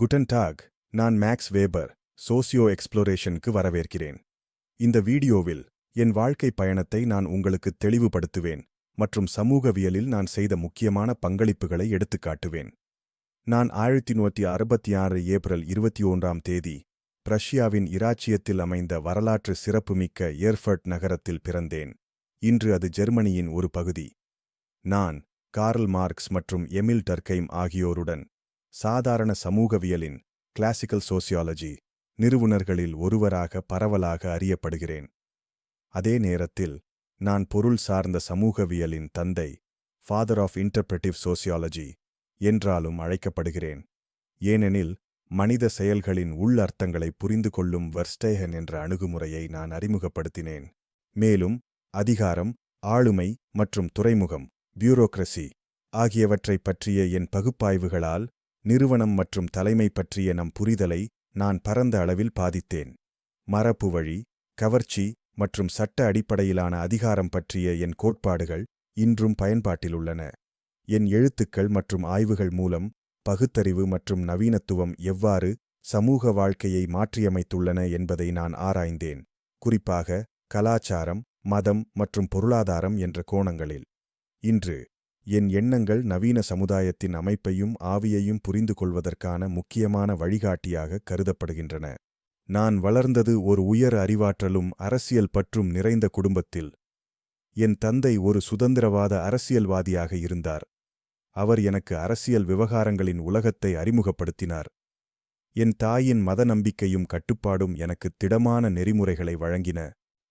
குட்டன் டாக் நான் Max Weber socio எக்ஸ்ப்ளோரேஷனுக்கு வரவேற்கிறேன். இந்த வீடியோவில் என் வாழ்க்கை பயணத்தை நான் உங்களுக்கு தெளிவுபடுத்துவேன் மற்றும் சமூகவியலில் நான் செய்த முக்கியமான பங்களிப்புகளை எடுத்துக்காட்டுவேன். நான் ஆயிரத்தி நூற்றி அறுபத்தி ஆறு ஏப்ரல் இருபத்தி ஒன்றாம் தேதி பிரஷ்யாவின் இராச்சியத்தில் அமைந்த வரலாற்று சிறப்புமிக்க ஏர்ஃபர்ட் நகரத்தில் பிறந்தேன். இன்று அது ஜெர்மனியின் ஒரு பகுதி. நான் கார்ல் மார்க்ஸ் மற்றும் எமில் டர்கைம் ஆகியோருடன் சாதாரண சமூகவியலின் கிளாசிக்கல் சோசியாலஜி நிறுவனர்களில் ஒருவராக பரவலாக அறியப்படுகிறேன். அதே நேரத்தில் நான் பொருள் சார்ந்த சமூகவியலின் தந்தை ஃபாதர் ஆஃப் இன்டர்பிரட்டிவ் சோசியாலஜி என்றாலும் அழைக்கப்படுகிறேன். ஏனெனில் மனித செயல்களின் உள்ளர்த்தங்களை புரிந்து கொள்ளும் வர்ஸ்டேகன் என்ற அணுகுமுறையை நான் அறிமுகப்படுத்தினேன். மேலும் அதிகாரம் ஆளுமை மற்றும் துறைமுகம் பியூரோக்ரசி ஆகியவற்றைப் பற்றிய என் பகுப்பாய்வுகளால் நிறுவனம் மற்றும் தலைமை பற்றிய நம் புரிதலை நான் பரந்த அளவில் பாதித்தேன். மரபு வழி கவர்ச்சி மற்றும் சட்ட அடிப்படையிலான அதிகாரம் பற்றிய என் கோட்பாடுகள் இன்றும் பயன்பாட்டில் உள்ளன. என் எழுத்துக்கள் மற்றும் ஆய்வுகள் மூலம் பகுத்தறிவு மற்றும் நவீனத்துவம் எவ்வாறு சமூக வாழ்க்கையை மாற்றியமைத்துள்ளன என்பதை நான் ஆராய்ந்தேன். குறிப்பாக கலாச்சாரம் மதம் மற்றும் பொருளாதாரம் என்ற கோணங்களில். இன்று என் எண்ணங்கள் நவீன சமுதாயத்தின் அமைப்பையும் ஆவியையும் புரிந்து கொள்வதற்கான முக்கியமான வழிகாட்டியாக கருதப்படுகின்றன. நான் வளர்ந்தது ஒரு உயர் அறிவாற்றலும் அரசியல் பற்றும் நிறைந்த குடும்பத்தில். என் தந்தை ஒரு சுதந்திரவாத அரசியல்வாதியாக இருந்தார். அவர் எனக்கு அரசியல் விவகாரங்களின் உலகத்தை அறிமுகப்படுத்தினார். என் தாயின் மத நம்பிக்கையும் கட்டுப்பாடும் எனக்கு திடமான நெறிமுறைகளை வழங்கின.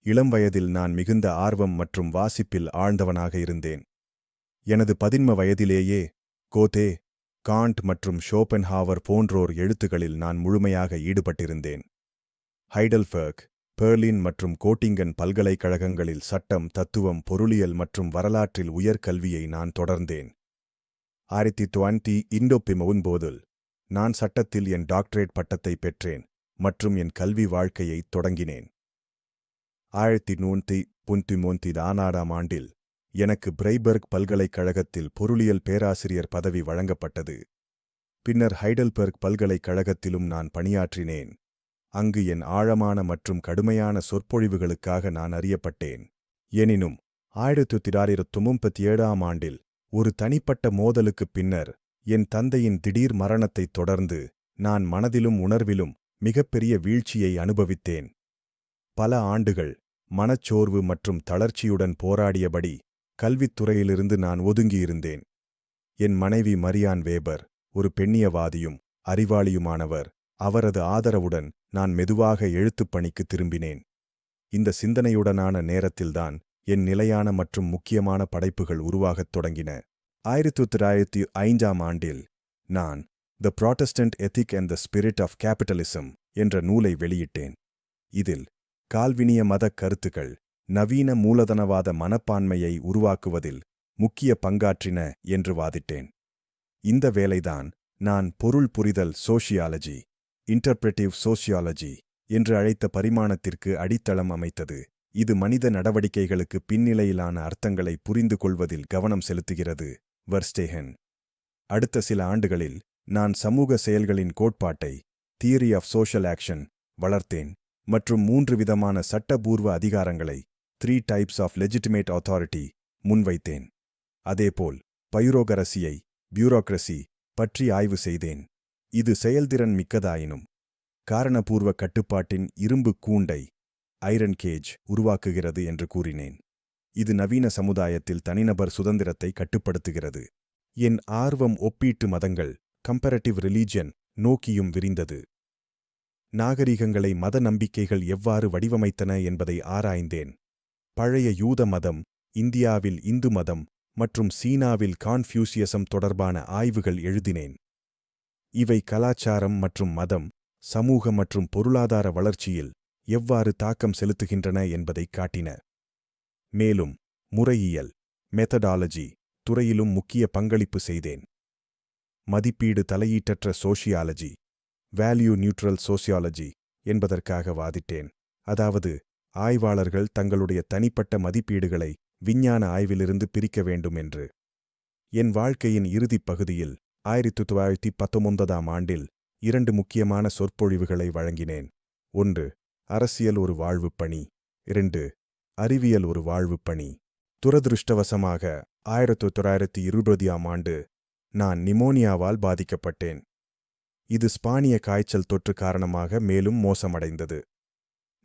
இளம் வயதில் நான் மிகுந்த ஆர்வம் மற்றும் வாசிப்பில் ஆழ்ந்தவனாக இருந்தேன். எனது பதின்ம வயதிலேயே கோதே காண்ட் மற்றும் ஷோபென்ஹாவர் போன்றோர் எழுத்துகளில் நான் முழுமையாக ஈடுபட்டிருந்தேன். ஹைடல்ஃபர்க் பெர்லின் மற்றும் கோட்டிங்கன் பல்கலைக்கழகங்களில் சட்டம் தத்துவம் பொருளியல் மற்றும் வரலாற்றில் உயர்கல்வியை நான் தொடர்ந்தேன். ஆயிரத்தி தொண்ணூற்றி இண்டோப்பிமவுன் போதில் நான் சட்டத்தில் என் டாக்டரேட் பட்டத்தை பெற்றேன் மற்றும் என் கல்வி வாழ்க்கையைத் தொடங்கினேன். ஆயிரத்தி நூற்றி புந்தி மூந்தி நானாடாம் ஆண்டில் எனக்கு பிரைபர்க் பல்கலைக்கழகத்தில் பொருளியல் பேராசிரியர் பதவி வழங்கப்பட்டது. பின்னர் ஹைடல்பர்க் பல்கலைக்கழகத்திலும் நான் பணியாற்றினேன். அங்கு என் ஆழமான மற்றும் கடுமையான சொற்பொழிவுகளுக்காக நான் அறியப்பட்டேன். எனினும் ஆயிரத்து தொள்ளாயிரத்து முப்பத்தி ஏழாம் ஆண்டில் ஒரு தனிப்பட்ட மோதலுக்குப் பின்னர் என் தந்தையின் திடீர் மரணத்தைத் தொடர்ந்து நான் மனதிலும் உணர்விலும் மிகப்பெரிய வீழ்ச்சியை அனுபவித்தேன். பல ஆண்டுகள் மனச்சோர்வு மற்றும் தளர்ச்சியுடன் போராடியபடி கல்வித்துறையிலிருந்து நான் ஒதுங்கியிருந்தேன். என் மனைவி மரியான் வேபர் ஒரு பெண்ணியவாதியும் அறிவாளியுமானவர். அவரது ஆதரவுடன் நான் மெதுவாக எழுத்துப் பணிக்கு திரும்பினேன். இந்த சிந்தனையுடனான நேரத்தில்தான் என் நிலையான மற்றும் முக்கியமான படைப்புகள் உருவாகத் தொடங்கின. ஆயிரத்தி தொள்ளாயிரத்தி ஐந்தாம் ஆண்டில் நான் the Protestant ethic and the spirit of capitalism என்ற நூலை வெளியிட்டேன். இதில் கால்வினிய மதக் கருத்துக்கள் நவீன மூலதனவாத மனப்பான்மையை உருவாக்குவதில் முக்கிய பங்காற்றின என்று வாதிட்டேன். இந்த வேலைதான் நான் பொருள் புரிதல் சோஷியாலஜி இன்டர்பிரேட்டிவ் சோசியாலஜி என்று அழைத்த பரிமாணத்திற்கு அடித்தளம் அமைத்தது. இது மனித நடவடிக்கைகளுக்கு பின்னிலையிலான அர்த்தங்களை புரிந்து கொள்வதில் கவனம் செலுத்துகிறது வர்ஸ்டேகன். அடுத்த சில ஆண்டுகளில் நான் சமூக செயல்களின் கோட்பாட்டை தியரி ஆஃப் சோஷியல் ஆக்ஷன் வளர்த்தேன் மற்றும் மூன்று விதமான சட்டபூர்வ அதிகாரங்களை three types of legitimate authority முன்வைத்தேன். அதேபோல் பயுரோகரசியை பியூரோக்ரசி பற்றி ஆய்வு செய்தேன். இது செயல்திறன் மிக்கதாயினும் காரணபூர்வ கட்டுப்பாட்டின் இரும்பு கூண்டை ஐரன் கேஜ் உருவாக்குகிறது என்று கூறினேன். இது நவீன சமுதாயத்தில் தனிநபர் சுதந்திரத்தை கட்டுப்படுத்துகிறது. என் ஆர்வம் ஒப்பீட்டு மதங்கள் கம்பரட்டிவ் ரிலீஜியன் நோக்கியும் விரிந்தது. நாகரிகங்களை மத நம்பிக்கைகள் எவ்வாறு வடிவமைத்தன என்பதை ஆராய்ந்தேன். பழைய யூத மதம் இந்தியாவில் இந்து மதம் மற்றும் சீனாவில் கான்ஃபியூசியசம் தொடர்பான ஆய்வுகள் எழுதினேன். இவை கலாச்சாரம் மற்றும் மதம் சமூக மற்றும் பொருளாதார வளர்ச்சியில் எவ்வாறு தாக்கம் செலுத்துகின்றன என்பதை காட்டின. மேலும் முறையியல் மெத்தடாலஜி துறையிலும் முக்கிய பங்களிப்பு செய்தேன். மதிப்பீடு தலையீட்டற்ற சோஷியாலஜி வேல்யூ நியூட்ரல் சோசியாலஜி என்பதற்காக வாதிட்டேன். அதாவது ஆய்வாளர்கள் தங்களுடைய தனிப்பட்ட மதிப்பீடுகளை விஞ்ஞான ஆய்விலிருந்து பிரிக்க வேண்டும் என்று. என் வாழ்க்கையின் இறுதிப் பகுதியில் ஆயிரத்தி தொள்ளாயிரத்தி பத்தொன்பதாம் ஆண்டில் இரண்டு முக்கியமான சொற்பொழிவுகளை வழங்கினேன். ஒன்று அரசியல் ஒரு வாழ்வுப் பணி. இரண்டு அறிவியல் ஒரு வாழ்வுப் பணி. துரதிருஷ்டவசமாக ஆயிரத்து தொள்ளாயிரத்தி இருபதாம் ஆண்டு நான் நிமோனியாவால் பாதிக்கப்பட்டேன். இது ஸ்பானிய காய்ச்சல் தொற்று காரணமாக மேலும் மோசமடைந்தது.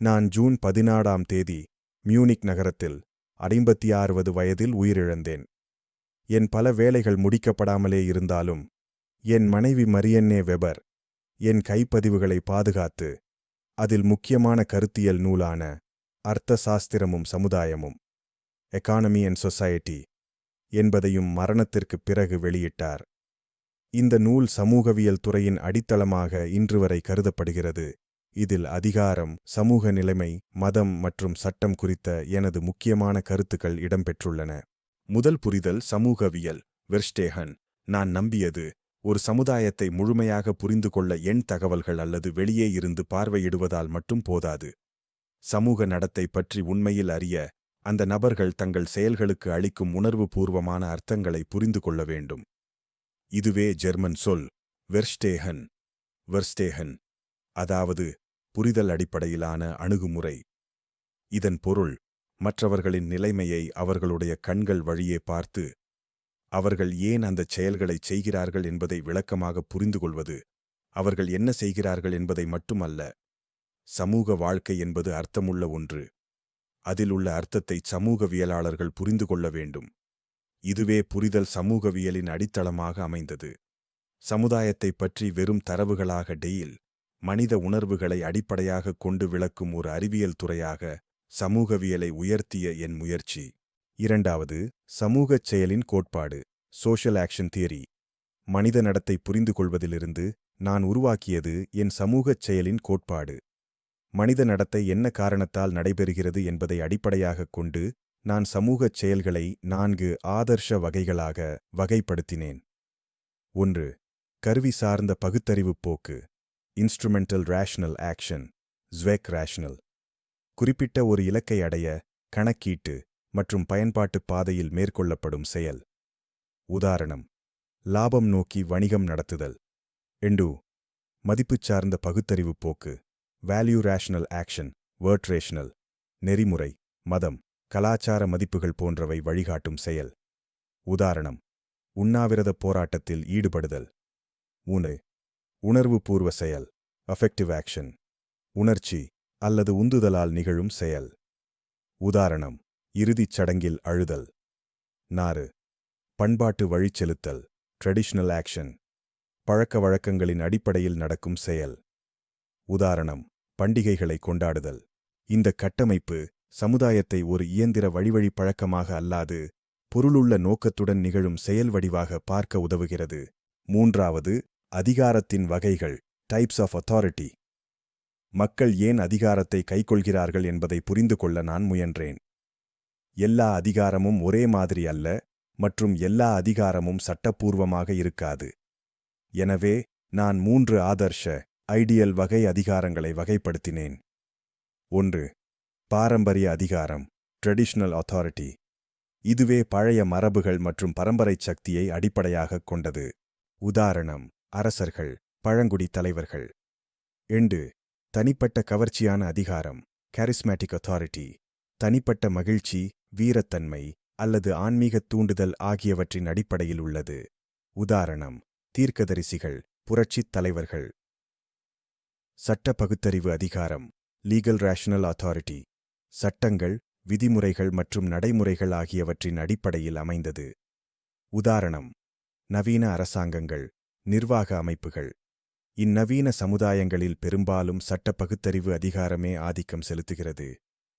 நான் ஜூன் பதினாறாம் தேதி மியூனிக் நகரத்தில் ஐம்பத்தி ஆறுவது வயதில் உயிரிழந்தேன். என் பல வேலைகள் முடிக்கப்படாமலே இருந்தாலும் என் மனைவி மரியன்னே வெபர் என் கைப்பதிவுகளை பாதுகாத்து அதில் முக்கியமான கருத்தியல் நூலான அர்த்த சாஸ்திரமும் சமுதாயமும் எக்கானமி அண்ட் சொசைட்டி என்பதையும் மரணத்திற்குப் பிறகு வெளியிட்டார். இந்த நூல் சமூகவியல் துறையின் அடித்தளமாக இன்று வரை கருதப்படுகிறது. இதில் அதிகாரம் சமூக நிலைமை மதம் மற்றும் சட்டம் குறித்த எனது முக்கியமான கருத்துக்கள் இடம்பெற்றுள்ளன. முதல் புரிதல் சமூகவியல். வெர்ஸ்டேகன் நான் நம்பியது ஒரு சமுதாயத்தை முழுமையாக புரிந்து கொள்ள எண் தகவல்கள் அல்லது வெளியே இருந்து பார்வையிடுவதால் மட்டும் போதாது. சமூக நடத்தை பற்றி உண்மையில் அறிய அந்த நபர்கள் தங்கள் செயல்களுக்கு அளிக்கும் உணர்வுபூர்வமான அர்த்தங்களை புரிந்து கொள்ள வேண்டும். இதுவே ஜெர்மன் சொல். வெர்ஸ்டேகன் வெர்ஸ்டேகன் அதாவது புரிதல் அடிப்படையிலான அணுகுமுறை. இதன் பொருள் மற்றவர்களின் நிலைமையை அவர்களுடைய கண்கள் வழியே பார்த்து அவர்கள் ஏன் அந்தச் செயல்களைச் செய்கிறார்கள் என்பதை விளக்கமாக புரிந்து கொள்வது அவர்கள் என்ன செய்கிறார்கள் என்பதை மட்டுமல்ல சமூக வாழ்க்கை என்பது அர்த்தமுள்ள ஒன்று. அதில் உள்ள அர்த்தத்தை சமூகவியலாளர்கள் புரிந்து கொள்ள வேண்டும். இதுவே புரிதல் சமூகவியலின் அடித்தளமாக அமைந்தது. சமுதாயத்தைப் பற்றி வெறும் தரவுகளாக டெயில் மனித உணர்வுகளை அடிப்படையாகக் கொண்டு விளக்கும் ஒரு அறிவியல் துறையாக சமூகவியலை உயர்த்திய என் முயற்சி. இரண்டாவது சமூகச் செயலின் கோட்பாடு சோஷியல் ஆக்ஷன் தியரி மனித நடத்தை புரிந்து கொள்வதிலிருந்து நான் உருவாக்கியது என் சமூகச் செயலின் கோட்பாடு. மனித நடத்தை என்ன காரணத்தால் நடைபெறுகிறது என்பதை அடிப்படையாகக் கொண்டு நான் சமூகச் செயல்களை நான்கு ஆதர்ஷ வகைகளாக வகைப்படுத்தினேன். ஒன்று கருவி சார்ந்த பகுத்தறிவுப் போக்கு. இன்ஸ்ட்ருமெண்டல் ரேஷனல் ஆக்ஷன் ஸ்வெக் ரேஷனல் குறிப்பிட்ட ஒரு இலக்கை அடைய கணக்கீட்டு மற்றும் பயன்பாட்டு பாதையில் மேற்கொள்ளப்படும் செயல். உதாரணம் லாபம் நோக்கி வணிகம் நடத்துதல். எண்டு மதிப்பு சார்ந்த பகுத்தறிவுப் போக்கு வேல்யூ ரேஷனல் ஆக்ஷன் வேர்ட் ரேஷனல் நெறிமுறை மதம் கலாச்சார மதிப்புகள் போன்றவை வழிகாட்டும் செயல். உதாரணம் உண்ணாவிரதப் போராட்டத்தில் ஈடுபடுதல். மூன்று உணர்வுபூர்வ செயல் அஃபெக்டிவ் ஆக்ஷன் உணர்ச்சி அல்லது உந்துதலால் நிகழும் செயல். உதாரணம் இறுதிச் சடங்கில் அழுதல். நாறு பண்பாட்டு வழிச்செலுத்தல் ட்ரெடிஷனல் ஆக்ஷன் பழக்க வழக்கங்களின் அடிப்படையில் நடக்கும் செயல். உதாரணம் பண்டிகைகளை கொண்டாடுதல். இந்த கட்டமைப்பு சமுதாயத்தை ஒரு இயந்திர வழிவழி பழக்கமாக அல்லாது பொருளுள்ள நோக்கத்துடன் நிகழும் செயல் வடிவாக பார்க்க உதவுகிறது. மூன்றாவது அதிகாரத்தின் வகைகள் டைப்ஸ் ஆஃப் அத்தாரிட்டி மக்கள் ஏன் அதிகாரத்தை கைக்கொள்கிறார்கள் என்பதை புரிந்து கொள்ள நான் முயன்றேன். எல்லா அதிகாரமும் ஒரே மாதிரி அல்ல மற்றும் எல்லா அதிகாரமும் சட்டப்பூர்வமாக இருக்காது. எனவே நான் மூன்று ஆதர்ஷ ஐடியல் வகை அதிகாரங்களை வகைப்படுத்தினேன். ஒன்று பாரம்பரிய அதிகாரம் ட்ரெடிஷ்னல் அத்தாரிட்டி இதுவே பழைய மரபுகள் மற்றும் பரம்பரைச் சக்தியை அடிப்படையாகக் கொண்டது. உதாரணம் அரசர்கள் பழங்குடி தலைவர்கள். எண்டு தனிப்பட்ட கவர்ச்சியான அதிகாரம் கேரிஸ்மேட்டிக் அத்தாரிட்டி தனிப்பட்ட மகிழ்ச்சி வீரத்தன்மை அல்லது ஆன்மீகத் தூண்டுதல் ஆகியவற்றின் அடிப்படையில் உள்ளது. உதாரணம் தீர்க்கதரிசிகள் புரட்சித் தலைவர்கள். சட்ட பகுத்தறிவு அதிகாரம் லீகல் ரேஷனல் அத்தாரிட்டி சட்டங்கள் விதிமுறைகள் மற்றும் நடைமுறைகள் ஆகியவற்றின் அடிப்படையில் அமைந்தது. உதாரணம் நவீன அரசாங்கங்கள் நிர்வாக அமைப்புகள். இந்நவீன சமுதாயங்களில் பெரும்பாலும் சட்ட பகுத்தறிவு அதிகாரமே ஆதிக்கம் செலுத்துகிறது.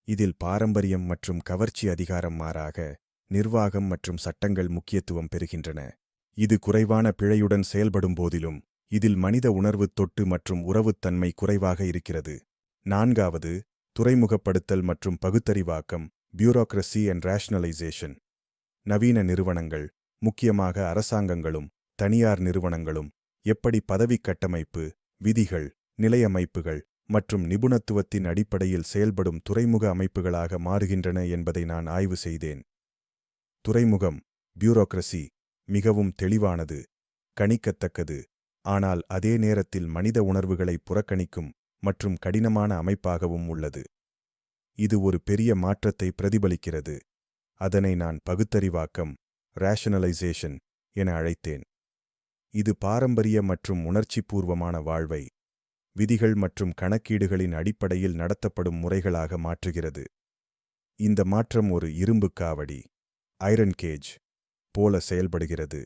இதில் பாரம்பரியம் மற்றும் கவர்ச்சி அதிகாரம் மாறாக நிர்வாகம் மற்றும் சட்டங்கள் முக்கியத்துவம் பெறுகின்றன. இது குறைவான பிழையுடன் செயல்படும் போதிலும் இதில் மனித உணர்வு தொட்டு மற்றும் உறவுத்தன்மை குறைவாக இருக்கிறது. நான்காவது துறைமுகப்படுத்தல் மற்றும் பகுத்தறிவாக்கம் பியூரோக்ரசி அண்ட் ரேஷனலைசேஷன் நவீன நிறுவனங்கள் முக்கியமாக அரசாங்கங்களும் தனியார் நிறுவனங்களும் எப்படி பதவி கட்டமைப்பு விதிகள் நிலையமைப்புகள் மற்றும் நிபுணத்துவத்தின் அடிப்படையில் செயல்படும் துறைமுக அமைப்புகளாக மாறுகின்றன என்பதை நான் ஆய்வு செய்தேன். துறைமுகம் பியூரோக்ரசி மிகவும் தெளிவானது கணிக்கத்தக்கது ஆனால் அதே நேரத்தில் மனித உணர்வுகளை புறக்கணிக்கும் மற்றும் கடினமான அமைப்பாகவும் உள்ளது. இது ஒரு பெரிய மாற்றத்தை பிரதிபலிக்கிறது. அதனை நான் பகுத்தறிவாக்கம் ரேஷனலைசேஷன் என அழைத்தேன். இது பாரம்பரிய மற்றும் உணர்ச்சிபூர்வமான வாழ்வை விதிகள் மற்றும் கணக்கீடுகளின் அடிப்படையில் நடத்தப்படும் முறைகளாக மாற்றுகிறது. இந்த மாற்றம் ஒரு இரும்பு காவடி ஐரன் கேஜ் போல செயல்படுகிறது.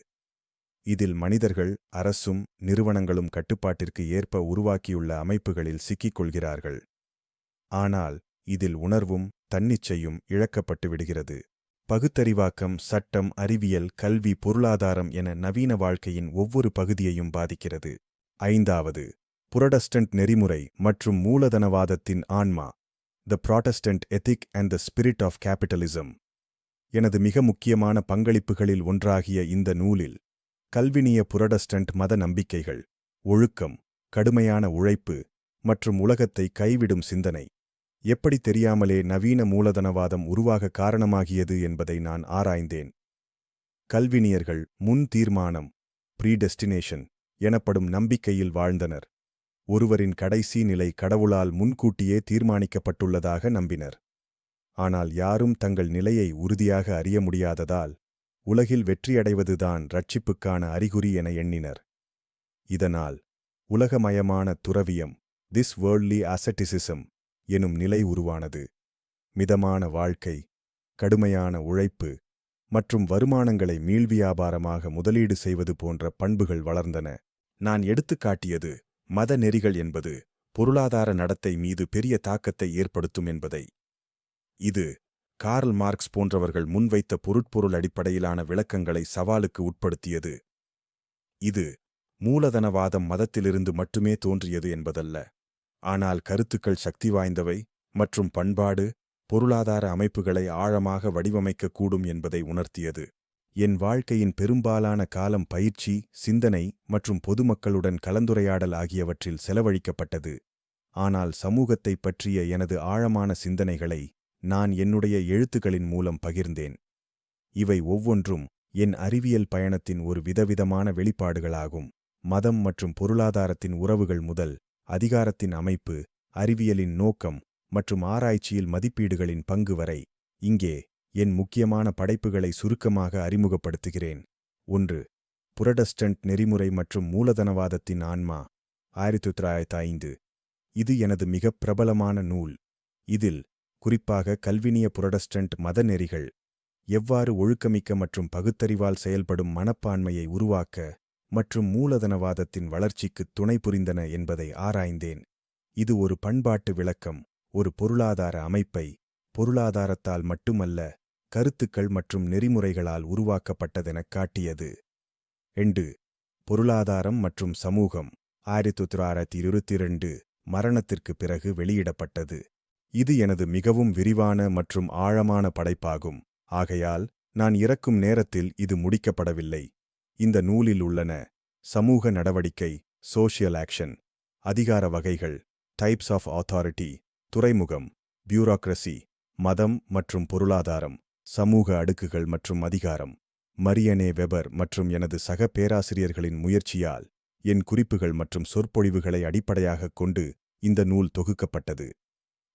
இதில் மனிதர்கள் அரசும் நிறுவனங்களும் கட்டுப்பாட்டிற்கு ஏற்ப உருவாக்கியுள்ள அமைப்புகளில் சிக்கிக் கொள்கிறார்கள் ஆனால் இதில் உணர்வும் தன்னிச்சையும் இழக்கப்பட்டு விடுகிறது பகுத்தறிவாக்கம் சட்டம் அறிவியல் கல்வி பொருளாதாரம் என நவீன வாழ்க்கையின் ஒவ்வொரு பகுதியையும் பாதிக்கிறது. ஐந்தாவது புரடஸ்டன்ட் நெறிமுறை மற்றும் மூலதனவாதத்தின் ஆன்மா the Protestant ethic and the spirit of capitalism எனது மிக முக்கியமான பங்களிப்புகளில் ஒன்றாகிய இந்த நூலில் கல்வினிய புரடஸ்டன்ட் மத நம்பிக்கைகள் ஒழுக்கம் கடுமையான உழைப்பு மற்றும் உலகத்தை கைவிடும் சிந்தனை எப்படி தெரியாமலே நவீன மூலதனவாதம் உருவாக காரணமாகியது என்பதை நான் ஆராய்ந்தேன். கல்வினியர்கள் முன் தீர்மானம் ப்ரீடெஸ்டினேஷன் எனப்படும் நம்பிக்கையில் வாழ்ந்தனர். ஒருவரின் கடைசி நிலை கடவுளால் முன்கூட்டியே தீர்மானிக்கப்பட்டுள்ளதாக நம்பினர். ஆனால் யாரும் தங்கள் நிலையை உறுதியாக அறிய முடியாததால் உலகில் வெற்றியடைவதுதான் ரட்சிப்புக்கான அறிகுறி என எண்ணினர். இதனால் உலகமயமான துறவியம் திஸ் வேர்ல்ட்லி அசட்டிசிசம் எனும் நிலை உருவானது. மிதமான வாழ்க்கை கடுமையான உழைப்பு மற்றும் வருமானங்களை மீள் வியாபாரமாக முதலீடு செய்வது போன்ற பண்புகள் வளர்ந்தன. நான் எடுத்துக்காட்டியது மத நெறிகள் என்பது பொருளாதார நடத்தை மீது பெரிய தாக்கத்தை ஏற்படுத்தும் என்பதை. இது கார்ல் மார்க்ஸ் போன்றவர்கள் முன்வைத்த பொருட்பொருள் அடிப்படையிலான விளக்கங்களை சவாலுக்கு உட்படுத்தியது. இது மூலதனவாதம் மதத்திலிருந்து மட்டுமே தோன்றியது என்பதல்ல. ஆனால் கருத்துக்கள் சக்தி வாய்ந்தவை மற்றும் பண்பாடு பொருளாதார அமைப்புகளை ஆழமாக வடிவமைக்கக்கூடும் என்பதை உணர்த்தியது. என் வாழ்க்கையின் பெரும்பாலான காலம் பயிற்சி சிந்தனை மற்றும் பொதுமக்களுடன் கலந்துரையாடல் ஆகியவற்றில் செலவழிக்கப்பட்டது. ஆனால் சமூகத்தைப் பற்றிய எனது ஆழமான சிந்தனைகளை நான் என்னுடைய எழுத்துக்களின் மூலம் பகிர்ந்தேன். இவை ஒவ்வொன்றும் என் அறிவியல் பயணத்தின் ஒரு விதவிதமான வெளிப்பாடுகளாகும். மதம் மற்றும் பொருளாதாரத்தின் உறவுகள் முதல் அதிகாரத்தின் அமைப்பு அறிவியலின் நோக்கம் மற்றும் ஆராய்ச்சியில் மதிப்பீடுகளின் பங்கு வரை இங்கே என் முக்கியமான படைப்புகளை சுருக்கமாக அறிமுகப்படுத்துகிறேன். ஒன்று புரடஸ்டன்ட் நெறிமுறை மற்றும் மூலதனவாதத்தின் ஆன்மா ஆயிரத்தி தொள்ளாயிரத்தி ஐந்து. இது எனது மிக பிரபலமான நூல். இதில் குறிப்பாக கல்வினிய புரடஸ்டன்ட் மத நெறிகள் எவ்வாறு ஒழுக்கமிக்க மற்றும் பகுத்தறிவால் செயல்படும் மனப்பான்மையை உருவாக்க மற்றும் மூலதனவாதத்தின் வளர்ச்சிக்கு துணை புரிந்தன என்பதை ஆராய்ந்தேன். இது ஒரு பண்பாட்டு விளக்கம் ஒரு பொருளாதார அமைப்பை பொருளாதாரத்தால் மட்டுமல்ல கருத்துக்கள் மற்றும் நெறிமுறைகளால் உருவாக்கப்பட்டதெனக் காட்டியது. எண்டு பொருளாதாரம் மற்றும் சமூகம் ஆயிரத்தி தொள்ளாயிரத்தி இருபத்தி இரண்டு மரணத்திற்கு பிறகு வெளியிடப்பட்டது. இது எனது மிகவும் விரிவான மற்றும் ஆழமான படைப்பாகும். ஆகையால் நான் இறக்கும் நேரத்தில் இது முடிக்கப்படவில்லை. இந்த நூலில் உள்ளன சமூக நடவடிக்கை சோஷியல் ஆக்ஷன் அதிகார வகைகள் டைப்ஸ் ஆஃப் ஆத்தாரிட்டி துறைமுகம் பியூரோக்ரசி மதம் மற்றும் பொருளாதாரம் சமூக அடுக்குகள் மற்றும் அதிகாரம். மரியனே வெபர் மற்றும் எனது சக பேராசிரியர்களின் முயற்சியால் என் குறிப்புகள் மற்றும் சொற்பொழிவுகளை அடிப்படையாகக் கொண்டு இந்த நூல் தொகுக்கப்பட்டது.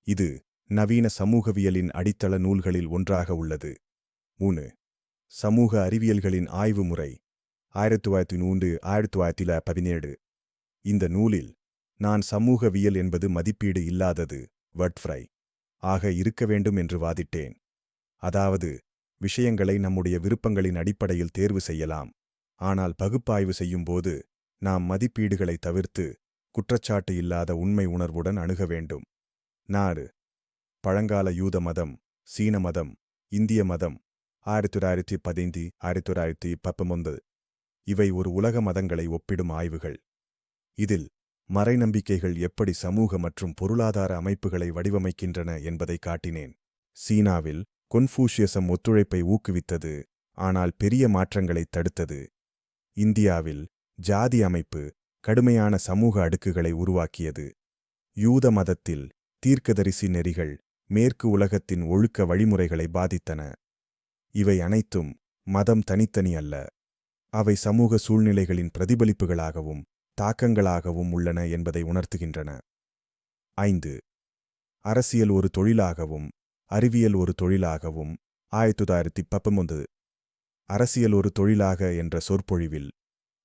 இது நவீன சமூகவியலின் அடித்தள நூல்களில் ஒன்றாக உள்ளது. மூணு சமூக அறிவியல்களின் ஆய்வு முறை. ஆயிரத்தி தொள்ளாயிரத்தி மூன்று ஆயிரத்தி தொள்ளாயிரத்தி பதினேழு. இந்த நூலில் நான் சமூகவியல் என்பது மதிப்பீடு இல்லாதது வட்ஃப்ரை ஆக இருக்க வேண்டும் என்று வாதிட்டேன். அதாவது விஷயங்களை நம்முடைய விருப்பங்களின் அடிப்படையில் தேர்வு செய்யலாம். ஆனால் பகுப்பாய்வு செய்யும்போது நாம் மதிப்பீடுகளை தவிர்த்து குற்றச்சாட்டு இல்லாத உண்மை உணர்வுடன் அணுக வேண்டும். நாடு பழங்கால யூத மதம் சீன மதம் இந்திய மதம் ஆயிரத்தி தொள்ளாயிரத்தி பதினைந்து ஆயிரத்தி தொள்ளாயிரத்தி பத்தொன்பது. இவை ஒரு உலக மதங்களை ஒப்பிடும் ஆய்வுகள். இதில் மறைநம்பிக்கைகள் எப்படி சமூக மற்றும் பொருளாதார அமைப்புகளை வடிவமைக்கின்றன என்பதை காட்டினேன். சீனாவில் கொன்ஃபூஷியசம் ஒத்துழைப்பை ஊக்குவித்தது ஆனால் பெரிய மாற்றங்களைத் தடுத்தது. இந்தியாவில் ஜாதி அமைப்பு கடுமையான சமூக அடுக்குகளை உருவாக்கியது. யூத மதத்தில் தீர்க்கதரிசி நெறிகள் மேற்கு உலகத்தின் ஒழுக்க வழிமுறைகளை பாதித்தன. இவை அனைத்தும் மதம் தனித்தனி அல்ல அவை சமூக சூழ்நிலைகளின் பிரதிபலிப்புகளாகவும் தாக்கங்களாகவும் உள்ளன என்பதை உணர்த்துகின்றன. ஐந்து. அரசியல் ஒரு தொழிலாகவும் அறிவியல் ஒரு தொழிலாகவும் ஆயிரத்தி தொள்ளாயிரத்தி பத்தொன்பது. அரசியல் ஒரு தொழிலாக என்ற சொற்பொழிவில்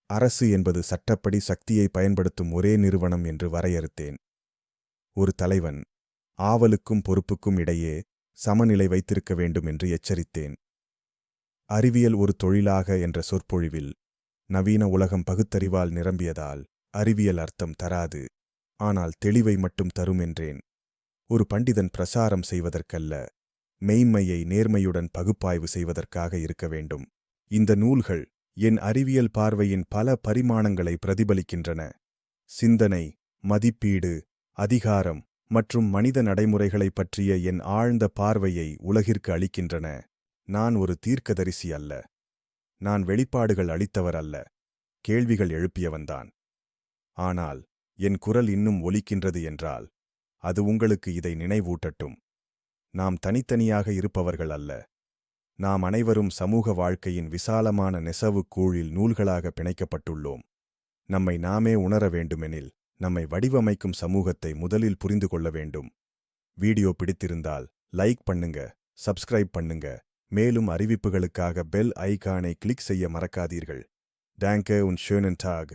அரசு என்பது சட்டப்படி சக்தியை பயன்படுத்தும் ஒரே நிறுவனம் என்று வரையறுத்தேன். ஒரு தலைவன் ஆவலுக்கும் பொறுப்புக்கும் இடையே சமநிலை வைத்திருக்க வேண்டும் என்று எச்சரித்தேன். அறிவியல் ஒரு தொழிலாக என்ற சொற்பொழிவில் நவீன உலகம் பகுத்தறிவால் நிரம்பியதால் அறிவியல் அர்த்தம் தராது. ஆனால் தெளிவை மட்டும் தரும் என்றேன். ஒரு பண்டிதன் பிரசாரம் செய்வதற்கல்ல மெய்மையை நேர்மையுடன் பகுப்பாய்வு செய்வதற்காக இருக்க வேண்டும். இந்த நூல்கள் என் அறிவியல் பார்வையின் பல பரிமாணங்களை பிரதிபலிக்கின்றன. சிந்தனை மதிப்பீடு அதிகாரம் மற்றும் மனித நடைமுறைகளைப் பற்றிய என் ஆழ்ந்த பார்வையை உலகிற்கு அளிக்கின்றன. நான் ஒரு தீர்க்கதரிசி அல்ல. நான் வெளிப்பாடுகள் அளித்தவர் அல்ல. கேள்விகள் எழுப்பியவன்தான் ஆனால் என் குரல் இன்னும் ஒலிக்கின்றது என்றால் அது உங்களுக்கு இதை நினைவூட்டட்டும். நாம் தனித்தனியாக இருப்பவர்கள் அல்ல. நாம் அனைவரும் சமூக வாழ்க்கையின் விசாலமான நெசவு கூழில் நூல்களாக பிணைக்கப்பட்டுள்ளோம். நம்மை நாமே உணர வேண்டுமெனில் நம்மை வடிவமைக்கும் சமூகத்தை முதலில் புரிந்து கொள்ள வேண்டும். வீடியோ பிடித்திருந்தால் லைக் பண்ணுங்க சப்ஸ்கிரைப் பண்ணுங்க மேலும் அறிவிப்புகளுக்காக பெல் ஐகானை கிளிக் செய்ய மறக்காதீர்கள். டேங்கே உன் ஷேனன் டாக்